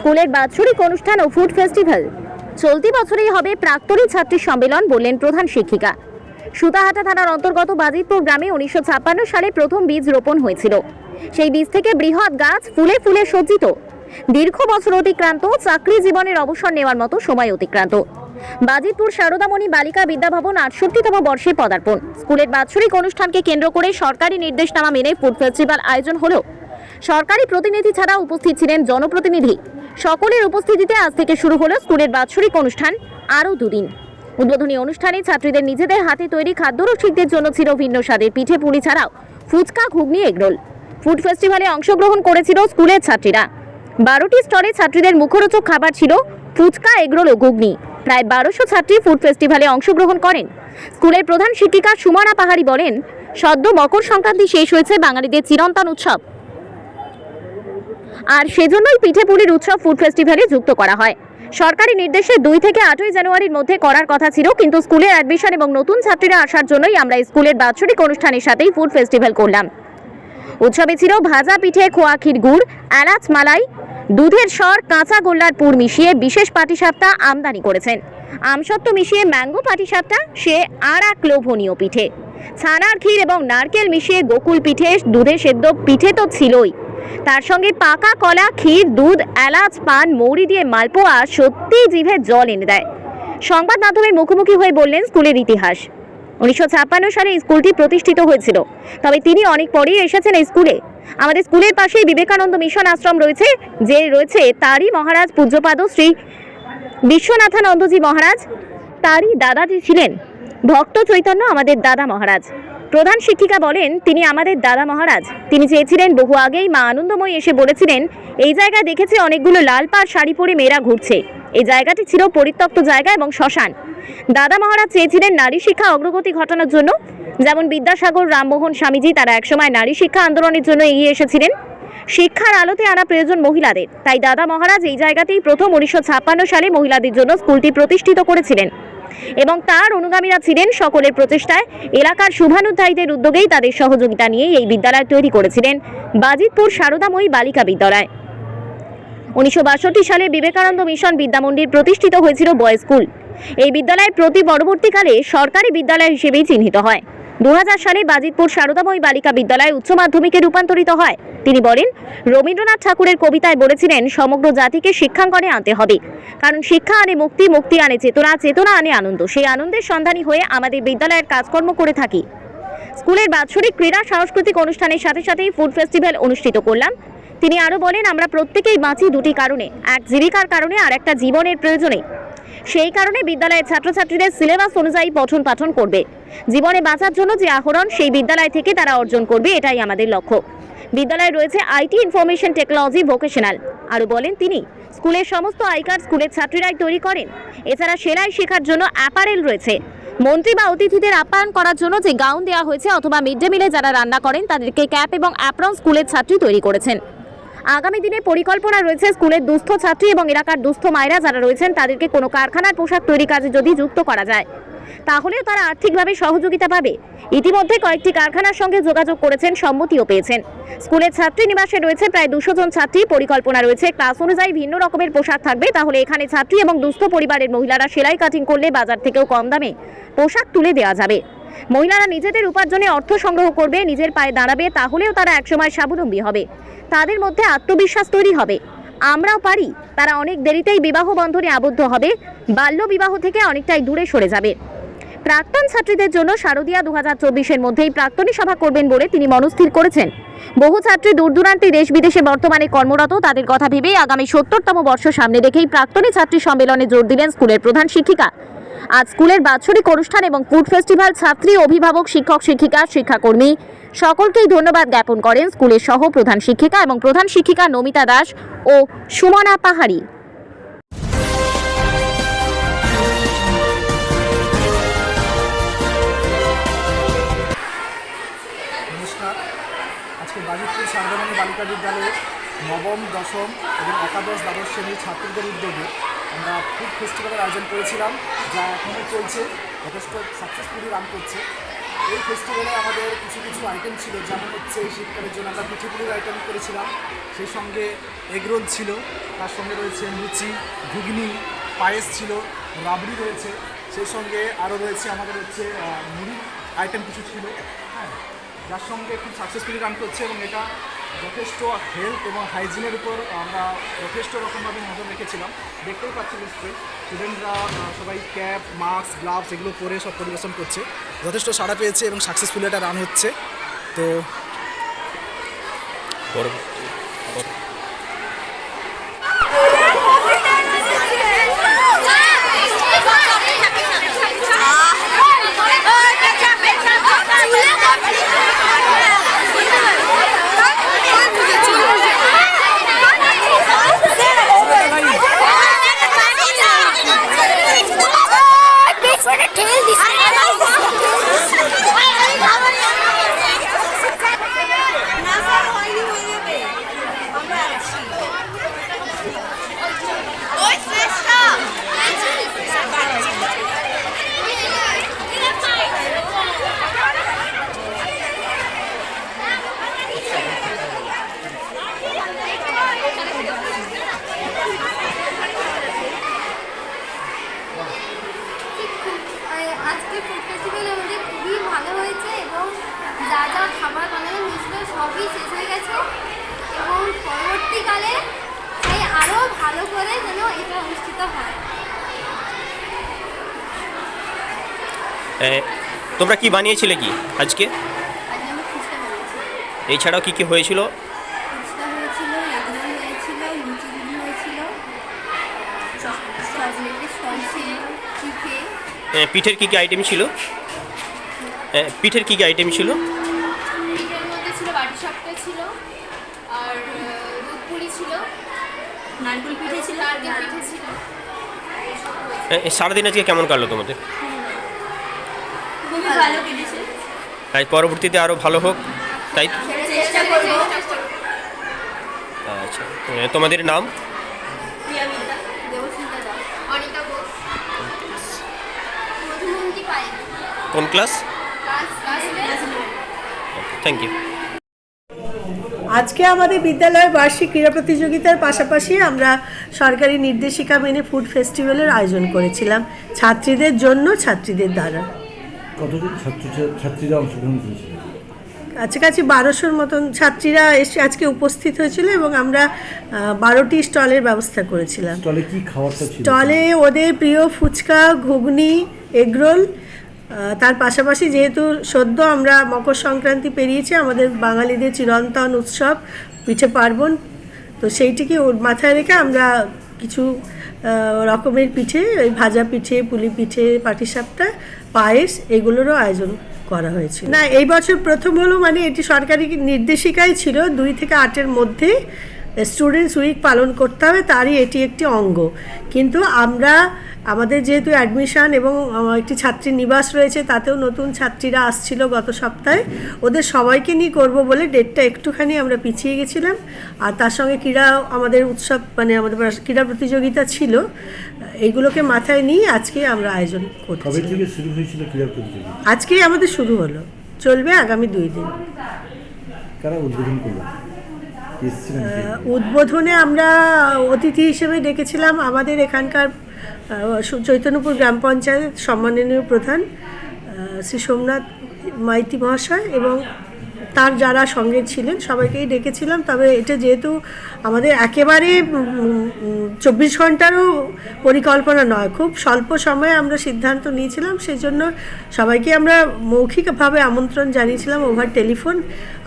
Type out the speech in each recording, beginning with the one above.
স্কুলের বাৎসরিক অনুষ্ঠান ও ফুড ফেস্টিভ্যাল। চলতি বছরেই হবে প্রাক্তনী ছাত্রী সম্মেলন বললেন প্রধান শিক্ষিকা। সুতাহাটা থানার অন্তর্গত বাজিতপুর গ্রামে উনিশশো ছাপ্পান্ন সালে প্রথম বীজ রোপণ হয়েছিল। সেই বীজ থেকে বৃহৎ গাছ ফুলে ফুলে সজ্জিত। দীর্ঘ বছর অতিক্রান্ত, চাকরি জীবনের অবসর নেওয়ার মতো সময় অতিক্রান্ত। বাজিতপুর শারদামণি বালিকা বিদ্যাভবন আটষট্টিতম বর্ষে পদার্পণ। স্কুলের বাৎসরিক অনুষ্ঠানকে কেন্দ্র করে সরকারি নির্দেশনামা মেনে ফুড ফেস্টিভ্যাল আয়োজন হলো। সরকারি প্রতিনিধি ছাড়া উপস্থিত ছিলেন জনপ্রতিনিধি। সকলের উপস্থিতিতে আজ থেকে শুরু হলো স্কুলের বাৎসরিক অনুষ্ঠান আরও দুদিন। উদ্বোধনী অনুষ্ঠানে ছাত্রীদের নিজেদের হাতে তৈরি খাদ্য রসিকদের জন্য ছিল ভিন্ন স্বাদের পিঠে পুলি ছাড়াও ফুচকা, ঘুগনি এগরোল ফুড ফেস্টিভ্যালে অংশগ্রহণ করেছিল স্কুলের ছাত্রীরা। বারোটি স্টলে ছাত্রীদের মুখরোচক খাবার ছিল ফুচকা এগরোল ও ঘুগনি। প্রায় বারোশো ছাত্রী ফুড ফেস্টিভ্যালে অংশগ্রহণ করেন। স্কুলের প্রধান শিক্ষিকা সুমনা পাহাড়ি বলেন, সদ্য মকর সংক্রান্তি শেষ হয়েছে বাঙালিদের চিরন্তন উৎসব। আর সেজন্যই পিঠেপুলির উৎসব ফুড ফেস্টিভ্যালে যুক্ত করা হয়। সরকারি নির্দেশে দুই থেকে আটই জানুয়ারির মধ্যে করার কথা ছিল, কিন্তু স্কুলের অ্যাডমিশন এবং নতুন ছাত্রীরা আসার জন্যই আমরা স্কুলের বাৎসরিক অনুষ্ঠানের সাথেই ফুড ফেস্টিভ্যাল করলাম। উৎসবে ছিল ভাজা পিঠে খোয়া গুড়, এলাচ মালাই, দুধের স্বর কাঁচা গোল্লার পুর মিশিয়ে বিশেষ পাটিসাপটা আমদানি করেছেন। আমসত্ত্ব মিশিয়ে ম্যাঙ্গো পাটিসাপটা, সে আর এক লোভনীয় পিঠে। ছানার ক্ষীর এবং নারকেল মিশিয়ে গোকুল পিঠে দুধে সেদ্ধ পিঠে তো ছিলই। তার সঙ্গে পাকা কলা, ক্ষীর, দুধ, এলাচ, পান, মৌরি দিয়ে মালপোয়া সত্যিই জিভে জল এনে দেয়। সংবাদ মাধ্যমের মুখোমুখি হয়ে বললেন স্কুলের ইতিহাস। উনিশশো ছাপ্পান্ন সালে স্কুলটি প্রতিষ্ঠিত হয়েছিল। তবে তিনি অনেক পরেই এসেছেন এই স্কুলে। আমাদের স্কুলের পাশেই বিবেকানন্দ মিশন আশ্রম রয়েছে, যে রয়েছে তারই মহারাজ পূজ্যপাদ শ্রী বিশ্বনাথানন্দজি মহারাজ। তারই দাদাজি ছিলেন। ভক্ত চৈতন্য আমাদের দাদা মহারাজ। প্রধান শিক্ষিকা বলেন, তিনি আমাদের দাদা মহারাজ। তিনি চেয়েছিলেন বহু আগেই মা আনন্দময়ী এসে বলেছিলেন, এই জায়গায় দেখেছি অনেকগুলো লাল পাড় শাড়ি পরে মেয়েরা ঘুরছে। এই জায়গাটি ছিল পরিত্যক্ত জায়গা এবং শ্মশান। দাদা মহারাজ চেয়েছিলেন নারী শিক্ষা অগ্রগতি ঘটানোর জন্য। যেমন বিদ্যাসাগর, রামমোহন স্বামীজি, তারা একসময় নারী শিক্ষা আন্দোলনের জন্য এগিয়ে এসেছিলেন। শিক্ষার আলোতে আনা প্রয়োজন মহিলাদের। তাই দাদা মহারাজ এই জায়গাতেই প্রথম উনিশশো ছাপ্পান্ন সালে মহিলাদের জন্য স্কুলটি প্রতিষ্ঠিত করেছিলেন। এবং তার অনুগামীরা ছিলেন সকলের প্রচেষ্টায়। এলাকার শুভানুধ্যায়ীদের উদ্যোগেই তাদের সহযোগিতা নিয়ে এই বিদ্যালয় তৈরি করেছিলেন বাজিতপুর শারদাময়ী বালিকা বিদ্যালয়। উনিশশো বাষট্টি সালে বিবেকানন্দ মিশন বিদ্যামন্দির প্রতিষ্ঠিত হয়েছিল বয় স্কুল। এই বিদ্যালয় প্রতি পরবর্তীকালে সরকারি বিদ্যালয় হিসেবেই চিহ্নিত হয়। দু হাজার সালে বাজিতপুর শারদাময়ী বালিকা বিদ্যালয় উচ্চ মাধ্যমিকে রূপান্তরিত হয়। তিনি বলেন, রবীন্দ্রনাথ ঠাকুরের কবিতায় বলেছিলেন, সমগ্র জাতিকে শিক্ষাঙ্গনে আনতে হবে। কারণ শিক্ষা আনে মুক্তি মুক্তি আনে চেতনা চেতনা আনে আনন্দ। সেই আনন্দের সন্ধানী হয়ে আমাদের বিদ্যালয়ের কাজকর্ম করে থাকি। স্কুলের বাৎসরিক ক্রীড়া, সাংস্কৃতিক অনুষ্ঠানের সাথে সাথেই ফুড ফেস্টিভ্যাল অনুষ্ঠিত করলাম। তিনি আরও বলেন, আমরা প্রত্যেকেই বাঁচি দুটি কারণে, এক জীবিকার কারণে আর একটা জীবনের প্রয়োজনে। সেই কারণে বিদ্যালয়ের ছাত্রছাত্রীদের সিলেবাস অনুযায়ী পঠন পাঠন করবে। জীবনে বাঁচার জন্য যে আহরণ, সেই বিদ্যালয় থেকে তারা অর্জন করবে, এটাই আমাদের লক্ষ্য। বিদ্যালয়ে রয়েছে আইটি ইনফরমেশন টেকনোলজি ভোকেশনাল। আরও বলেন তিনি, স্কুলের সমস্ত আই কার্ড স্কুলের ছাত্রীরাই তৈরি করেন। এছাড়া সেলাই শেখার জন্য অ্যাপারেল রয়েছে। মন্ত্রী বা অতিথিদের আপ্যায়ন করার জন্য যে গাউন দেওয়া হয়েছে অথবা মিড ডে মিলে যারা রান্না করেন, তাদেরকে ক্যাপ এবং অ্যাপ্রন স্কুলের ছাত্রী তৈরি করেছেন। আগামী দিনে পরিকল্পনা রয়েছে স্কুলের দুস্থ ছাত্রী এবং এলাকার দুস্থ মায়েরা যারা রয়েছেন, তাদেরকে কোনো কারখানার পোশাক তৈরি কাজে যদি যুক্ত করা যায়। তাহলেও তারা আর্থিকভাবে সহযোগিতা পাবে। ইতিমধ্যে কয়েকটি কারখানার সঙ্গে যোগাযোগ করেছেন, সম্মতিও পেয়েছেন। স্কুলের ছাত্রী নিবাসে রয়েছে প্রায় দুশো জন ছাত্রী। পরিকল্পনা রয়েছে, ক্লাস অনুযায়ী ভিন্ন রকমের পোশাক থাকবে। তাহলে এখানে ছাত্রী এবং দুস্থ পরিবারের মহিলারা সেলাই কাটিং করলে বাজার থেকেও কম দামে পোশাক তুলে দেওয়া যাবে। মহিলারা নিজেদের উপার্জনে অর্থ সংগ্রহ করবে, নিজের পায়ে দাঁড়াবে, তাহলেও তারা একসময় স্বাবলম্বী হবে। তাদের মধ্যে আত্মবিশ্বাস তৈরি হবে। আমরাও পারি, তারা অনেক দেরিতেই বিবাহ বন্ধনে আবদ্ধ হবে, বাল্য বিবাহ থেকে অনেকটাই দূরে সরে যাবে। প্রাক্তন ছাত্রীদের জন্য শারদীয়া দু হাজার চব্বিশের মধ্যেই প্রাক্তনী সভা করবেন বলে তিনি মনস্থির করেছেন। বহু ছাত্রী দূর দূরান্তে দেশ বিদেশে বর্তমানে কর্মরত, তাদের কথা ভেবেই আগামী সত্তরতম বর্ষ সামনে রেখেই প্রাক্তনী ছাত্রী সম্মেলনে জোর দিলেন স্কুলের প্রধান শিক্ষিকা। আজ স্কুলের বাৎসরিক অনুষ্ঠান এবং ফুড ফেস্টিভ্যাল ছাত্রী, অভিভাবক, শিক্ষক, শিক্ষিকা, শিক্ষাকর্মী, সকলকেই ধন্যবাদ জ্ঞাপন করেন স্কুলের সহ প্রধান শিক্ষিকা এবং প্রধান শিক্ষিকা নমিতা দাস ও সুমনা পাহাড়ি। বালিকা নবম, দশম এবং একাদশ, দ্বাদশ শ্রেণির ছাত্রদের উদ্যোগে আমরা ফুড ফেস্টিভ্যালের আয়োজন করেছিলাম, যা এখনও চলছে, যথেষ্ট সাকসেসফুলি রান করছে। এই ফেস্টিভ্যালে আমাদের কিছু কিছু আইটেম ছিল, যেমন হচ্ছে এই শীতকালের জন্য আমরা পিঠেপুলির আইটেম করেছিলাম, সেই সঙ্গে এগরোল ছিল, তার সঙ্গে রয়েছে লুচি, ঘুগনি, পায়েস ছিল, রাবড়ি রয়েছে, সেই সঙ্গে আরও রয়েছে আমাদের হচ্ছে মুড়ির আইটেম কিছু ছিল হ্যাঁ যার সঙ্গে খুব সাকসেসফুলি রান করছে এবং এটা যথেষ্ট হেলথ এবং হাইজিনের উপর আমরা যথেষ্ট রকমভাবে নজর রেখেছিলাম। দেখতেই পাচ্ছি নিশ্চয়ই স্টুডেন্টরা সবাই ক্যাপ মাস্ক গ্লাভস এগুলো পরে সব পরিবেশন করছে। যথেষ্ট সাড়া পেয়েছে এবং সাকসেসফুলি এটা রান হচ্ছে। তো ওই আজকে ফুড ফেস্টিভ্যাল আমাদের খুবই ভালো হয়েছে এবং যা যা খাবার বানানো হয়েছিল সবই শেষ হয়ে গেছে। এবং পরবর্তীকালে চাই আরও ভালো করে যেন এটা অনুষ্ঠিত হয়। তোমরা কি বানিয়েছিলে কি আজকে? এছাড়াও কি কি হয়েছিল ফুচকা হয়েছিল এগরোল হয়েছিল লুচি ঘুগনি হয়েছিল চকলেটের স্টল ছিল পিঠে এ, পিঠের কি কি আইটেম ছিল? এ, পিঠের কি কি আইটেম ছিল? পিঠের ছিল বাটি সাপটা ছিল আর দুধ পুলি ছিল নারকেল পিঠে ছিল নারকেল পিঠে ছিল। এসব হয়েছে। এ, এ, সারাদিন আজকে কেমন কাটলো তোমাদের? খুবই ভালো কেটেছে। আর পরবর্তীতে আরও ভালো হোক তাই তো? আচ্ছা তোমাদের নাম? কোন ক্লাস? থ্যাংক ইউ আজকে আমাদের বিদ্যালয়ের বার্ষিক ক্রীড়া প্রতিযোগিতার পাশাপাশি আমরা সরকারি নির্দেশিকা মেনে ফুড ফেস্টিভ্যালের আয়োজন করেছিলাম ছাত্রীদের জন্য ছাত্রীদের দ্বারা। কতজন ছাত্র ছাত্রীরা অংশগ্রহণ করেছিল? কাছাকাছি বারোশোর মতন ছাত্রীরা এসে আজকে উপস্থিত হয়েছিল এবং আমরা বারোটি স্টলের ব্যবস্থা করেছিলাম। স্টলে কি খাবারটা ছিল? স্টলে ওদের প্রিয় ফুচকা ঘুগনি এগরোল তার পাশাপাশি যেহেতু সদ্য আমরা মকর সংক্রান্তি পেরিয়েছি, আমাদের বাঙালিদের চিরন্তন উৎসব পিঠে পার্বণ, তো সেইটিকে ওর মাথায় রেখে আমরা কিছু রকমের পিঠে, ওই ভাজা পিঠে, পুলি পিঠে, পাটিসাপটা, পায়েস এগুলোরও আয়োজন করা হয়েছে না, এই বছর প্রথম হলো মানে এটি সরকারি নির্দেশিকাই ছিল, দুই থেকে আটের মধ্যে স্টুডেন্টস উইক পালন করতে হবে তারই এটি একটি অঙ্গ। কিন্তু আমরা আমাদের যেহেতু অ্যাডমিশন এবং একটি ছাত্রী নিবাস রয়েছে তাতেও নতুন ছাত্রীরা আসছিল গত সপ্তাহে। ওদের সবাইকে নিয়ে করব বলে ডেটটা একটুখানি আমরা পিছিয়ে গেছিলাম। আর তার সঙ্গে ক্রীড়া আমাদের উৎসব মানে আমাদের ক্রীড়া প্রতিযোগিতা ছিল। এইগুলোকে মাথায় নিয়ে আজকে আমরা আয়োজন করছি। আজকেই আমাদের শুরু হলো। চলবে আগামী দুই দিন। কারা উদ্বোধন করল কে এসেছিলেন কে? আহ, উদ্বোধনে আমরা অতিথি হিসেবে ডেকেছিলাম আমাদের এখানকার চৈতন্যপুর গ্রাম পঞ্চায়েত সম্মাননীয় প্রধান শ্রী সোমনাথ মাইতি মহাশয় এবং তার যারা সঙ্গে ছিলেন, সবাইকেই ডেকেছিলাম। তবে এটা যেহেতু আমাদের একেবারে চব্বিশ ঘন্টারও পরিকল্পনা নয়, খুব স্বল্প সময়ে আমরা সিদ্ধান্ত নিয়েছিলাম সেই জন্য সবাইকে আমরা মৌখিকভাবে আমন্ত্রণ জানিয়েছিলাম ওভার টেলিফোন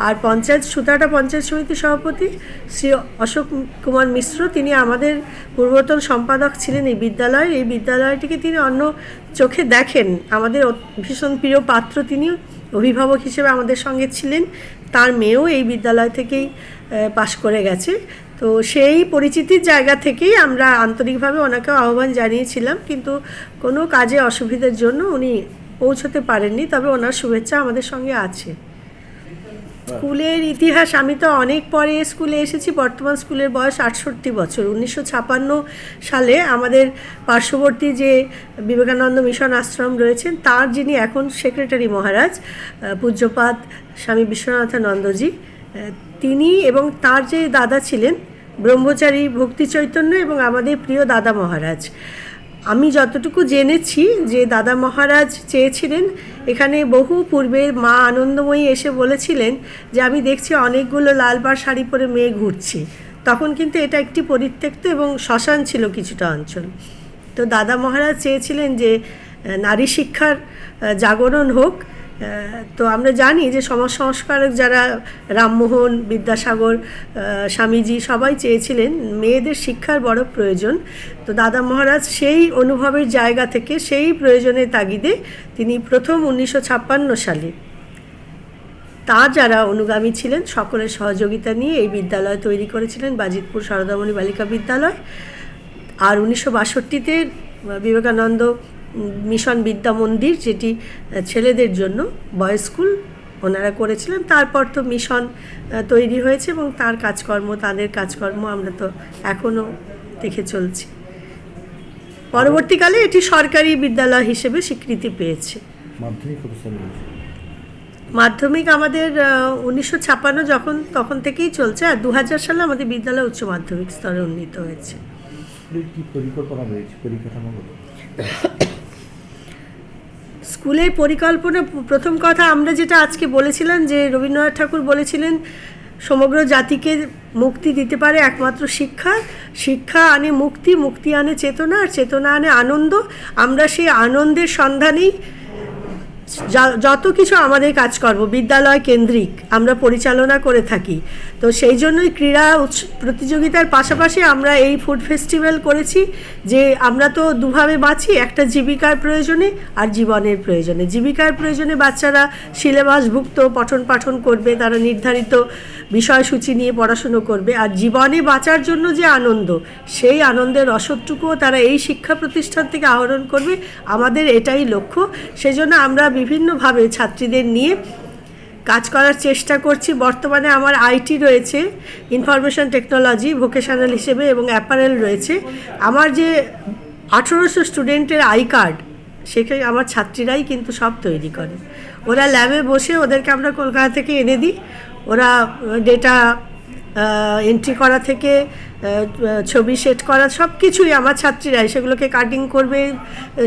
আর পঞ্চায়েত, সুতাটা পঞ্চায়েত সমিতির সভাপতি শ্রী অশোক কুমার মিশ্র, তিনি আমাদের পূর্বতন সম্পাদক ছিলেন এই বিদ্যালয়ের এই বিদ্যালয়টিকে তিনি অন্য চোখে দেখেন। আমাদের ভীষণ প্রিয় পাত্র তিনি অভিভাবক হিসেবে আমাদের সঙ্গে ছিলেন। তার মেয়েও এই বিদ্যালয় থেকেই পাশ করে গেছে। তো সেই পরিচিতির জায়গা থেকেই আমরা আন্তরিকভাবে ওনাকে আহ্বান জানিয়েছিলাম, কিন্তু কোনো কাজে অসুবিধার জন্য উনি পৌঁছতে পারেননি। তবে ওনার শুভেচ্ছা আমাদের সঙ্গে আছে। স্কুলের ইতিহাস, আমি তো অনেক পরে স্কুলে এসেছি, বর্তমান স্কুলের বয়স আটষট্টি বছর। উনিশশো ছাপান্ন সালে আমাদের পার্শ্ববর্তী যে বিবেকানন্দ মিশন আশ্রম রয়েছেন তার যিনি এখন সেক্রেটারি মহারাজ পূজ্যপাত স্বামী বিশ্বনাথানন্দজি তিনি এবং তার যে দাদা ছিলেন, ব্রহ্মচারী ভক্তি চৈতন্য এবং আমাদের প্রিয় দাদা মহারাজ। আমি যতটুকু জেনেছি যে দাদা মহারাজ চেয়েছিলেন, এখানে বহু পূর্বের মা আনন্দময়ী এসে বলেছিলেন যে আমি দেখছি অনেকগুলো লালবার শাড়ি পরে মেয়ে ঘুরছে। তখন কিন্তু এটা একটি পরিত্যক্ত এবং শ্মশান ছিল কিছুটা অঞ্চল। তো দাদা মহারাজ চেয়েছিলেন যে নারী শিক্ষার জাগরণ হোক তো আমরা জানি যে সমাজ সংস্কারক যারা রামমোহন, বিদ্যাসাগর স্বামীজি সবাই চেয়েছিলেন মেয়েদের শিক্ষার বড় প্রয়োজন। তো দাদা মহারাজ সেই অনুভবের জায়গা থেকে সেই প্রয়োজনের তাগিদে তিনি প্রথম উনিশশো ছাপ্পান্ন সালে তার যারা অনুগামী ছিলেন সকলের সহযোগিতা নিয়ে এই বিদ্যালয় তৈরি করেছিলেন, বাজিতপুর সারদামণি বালিকা বিদ্যালয়। আর উনিশশো বাষট্টিতে বিবেকানন্দ মিশন বিদ্যা মন্দির যেটি ছেলেদের জন্য বয়েজ স্কুল ওনারা করেছিলেন। তারপর তো মিশন তৈরি হয়েছে এবং তার কাজকর্ম তাদের কাজকর্ম আমরা তো এখনও দেখে চলছি। পরবর্তীকালে এটি সরকারি বিদ্যালয় হিসেবে স্বীকৃতি পেয়েছে। মাধ্যমিক আমাদের উনিশশো ছাপ্পান্ন যখন তখন থেকেই চলছে আর দু হাজার সালে আমাদের বিদ্যালয় উচ্চ মাধ্যমিক স্তরে উন্নীত হয়েছে। কি পরিকল্পনা রয়েছে পরিকাঠামোগত স্কুলের পরিকল্পনা, প্রথম কথা আমরা যেটা আজকে বলেছিলাম যে রবীন্দ্রনাথ ঠাকুর বলেছিলেন, সমগ্র জাতিকে মুক্তি দিতে পারে একমাত্র শিক্ষা। শিক্ষা আনে মুক্তি মুক্তি আনে চেতনা, আর চেতনা আনে আনন্দ। আমরা সেই আনন্দের সন্ধানেই যত কিছু আমাদের কাজকর্ম, বিদ্যালয় কেন্দ্রিক আমরা পরিচালনা করে থাকি, তো সেই জন্যই ক্রীড়া প্রতিযোগিতার পাশাপাশি আমরা এই ফুড ফেস্টিভ্যাল করেছি যে আমরা তো দুভাবে বাঁচি, একটা জীবিকার প্রয়োজনে আর জীবনের প্রয়োজনে। জীবিকার প্রয়োজনে বাচ্চারা সিলেবাসভুক্ত, পঠন পাঠন করবে, তারা নির্ধারিত বিষয়সূচি নিয়ে পড়াশুনো করবে, আর জীবনে বাঁচার জন্য যে আনন্দ, সেই আনন্দের রসদটুকুও তারা এই শিক্ষা প্রতিষ্ঠান থেকে আহরণ করবে। আমাদের এটাই লক্ষ্য। সেজন্য আমরা বিভিন্নভাবে ছাত্রীদের নিয়ে কাজ করার চেষ্টা করছি। বর্তমানে আমার আইটি রয়েছে, ইনফরমেশন টেকনোলজি, ভোকেশনাল হিসেবে এবং অ্যাপারেল রয়েছে। আমার যে আঠেরোশো স্টুডেন্টের আই কার্ড, সেখানে আমার ছাত্রীরাই কিন্তু সব তৈরি করে। ওরা ল্যাবে বসে ওদেরকে আমরা কলকাতা থেকে এনে দিই। ওরা ডেটা এন্ট্রি করা থেকে ছবি সেট করা সব কিছুই আমার ছাত্রীরাই। সেগুলোকে কাটিং করবে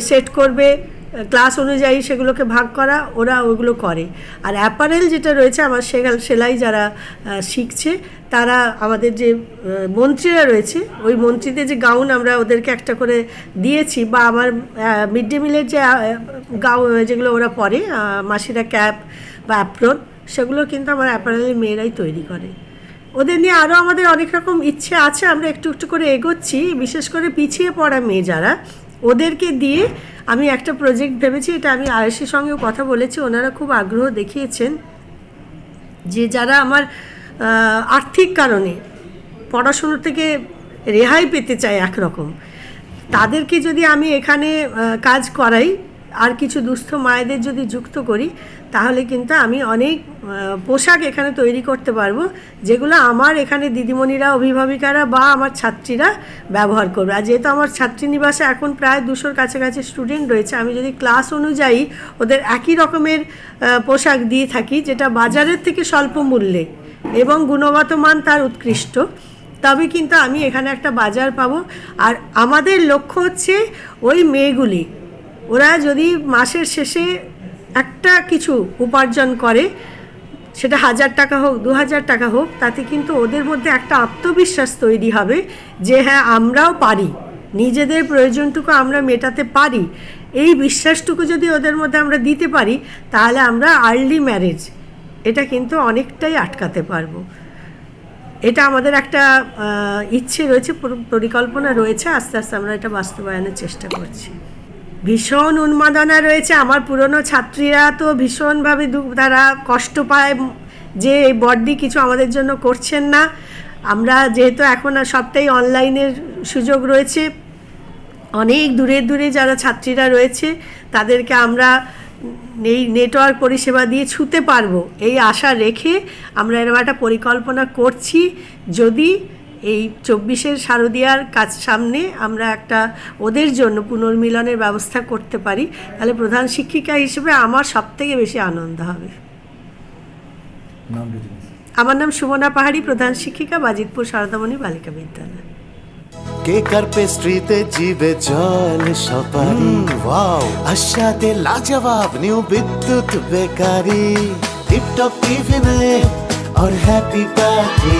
সেট করবে। ক্লাস অনুযায়ী সেগুলোকে ভাগ করা, ওরা ওগুলো করে। আর অ্যাপারেল যেটা রয়েছে, আমার সেগাল সেলাই যারা শিখছে, তারা আমাদের যে মন্ত্রীরা রয়েছে, ওই মন্ত্রীদের যে গাউন আমরা ওদেরকে একটা করে দিয়েছি বা আমার মিড ডে মিলের যে গাউন যেগুলো ওরা পরে মাসিরা ক্যাপ বা অ্যাপ্রন, সেগুলো কিন্তু আমার অ্যাপারেলের মেয়েরাই তৈরি করে। ওদের নিয়ে আরও আমাদের অনেক রকম ইচ্ছে আছে, আমরা একটু একটু করে এগোচ্ছি, বিশেষ করে পিছিয়ে পড়া মেয়ে যারা ওদেরকে দিয়ে আমি একটা প্রজেক্ট ভেবেছি, এটা আমি আয়েসের সঙ্গেও কথা বলেছি, ওনারা খুব আগ্রহ দেখিয়েছেন যে যারা আমার আর্থিক কারণে পড়াশুনোর থেকে রেহাই পেতে চায় একরকম, তাদেরকে যদি আমি এখানে কাজ করাই আর কিছু দুস্থ মায়েদের যদি যুক্ত করি, তাহলে কিন্তু আমি অনেক পোশাক এখানে তৈরি করতে পারব, যেগুলো আমার এখানে দিদিমণিরা, অভিভাবিকারা বা আমার ছাত্রীরা ব্যবহার করবে। আর যেহেতু আমার ছাত্রীনিবাসে এখন প্রায় দুশোর কাছাকাছি স্টুডেন্ট রয়েছে, আমি যদি ক্লাস অনুযায়ী ওদের একই রকমের পোশাক দিয়ে থাকি, যেটা বাজারের থেকে স্বল্প মূল্যে এবং গুণগত মান তার উৎকৃষ্ট, তবে কিন্তু আমি এখানে একটা বাজার পাবো। আর আমাদের লক্ষ্য হচ্ছে ওই মেয়েগুলি ওরা যদি মাসের শেষে একটা কিছু উপার্জন করে, সেটা হাজার টাকা হোক, দু হাজার টাকা হোক, তাতে কিন্তু ওদের মধ্যে একটা আত্মবিশ্বাস তৈরি হবে যে হ্যাঁ আমরাও পারি। নিজেদের প্রয়োজনটুকু আমরা মেটাতে পারি। এই বিশ্বাসটুকু যদি ওদের মধ্যে আমরা দিতে পারি, তাহলে আমরা আর্লি ম্যারেজ এটা কিন্তু অনেকটাই আটকাতে পারব। এটা আমাদের একটা ইচ্ছে রয়েছে পরিকল্পনা রয়েছে। আস্তে আস্তে আমরা এটা বাস্তবায়নের চেষ্টা করছি। ভীষণ উন্মাদনা রয়েছে। আমার পুরনো ছাত্রীরা তো ভীষণভাবে তারা কষ্ট পায় যে এই বড্ডি কিছু আমাদের জন্য করছেন না। আমরা যেহেতু এখন সবটাই অনলাইনের সুযোগ রয়েছে, অনেক দূরে দূরে যারা ছাত্রীরা রয়েছে, তাদেরকে আমরা এই নেটওয়ার্ক পরিষেবা দিয়ে ছুতে পারব। এই আশা রেখে আমরা এরকম একটা পরিকল্পনা করছি। যদি এই চব্বিশের শারদিয়ার কাজ সামনে আমরা একটা ওদের জন্য পুনর্মিলনের ব্যবস্থা করতে পারি তাহলে প্রধান শিক্ষিকা হিসেবে আমার সবথেকে বেশি আনন্দ হবে নাম ডিটেলস আমার নাম সুমনা পাহাড়ি প্রধান শিক্ষিকা বাজিতপুর সারদামণি বালিকা বিদ্যালয় কেক আর পেস্ট্রিতে জিবে জল সপারি ওয়াও আশাতে লাজবাব নিউ বিদ্যুৎ বেকারি টিপটপ টিফিনে और हैप्पी पार्टी